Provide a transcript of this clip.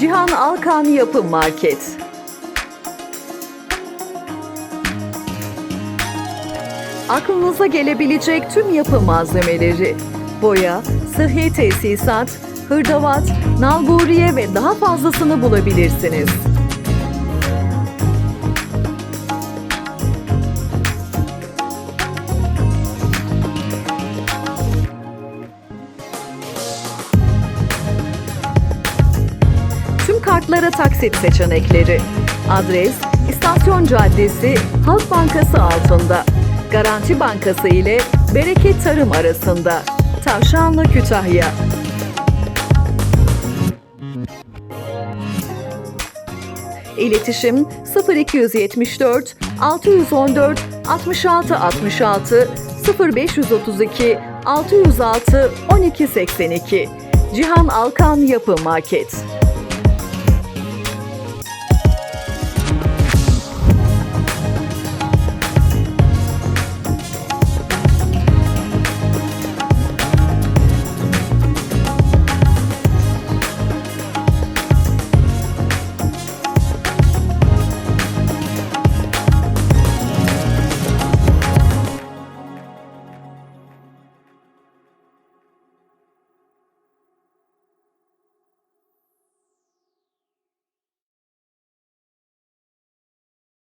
Cihan Alkan Yapı Market. Aklınıza gelebilecek tüm yapı malzemeleri, boya, sıhhi tesisat, hırdavat, nalburiye ve daha fazlasını bulabilirsiniz. Tüm kartlara taksit seçenekleri. Adres İstasyon Caddesi Halk Bankası altında. Garanti Bankası ile Bereket Tarım arasında. Tavşanlı Kütahya. İletişim 0274 614 66 66 0532 606 1282 Cihan Alkan Yapı Market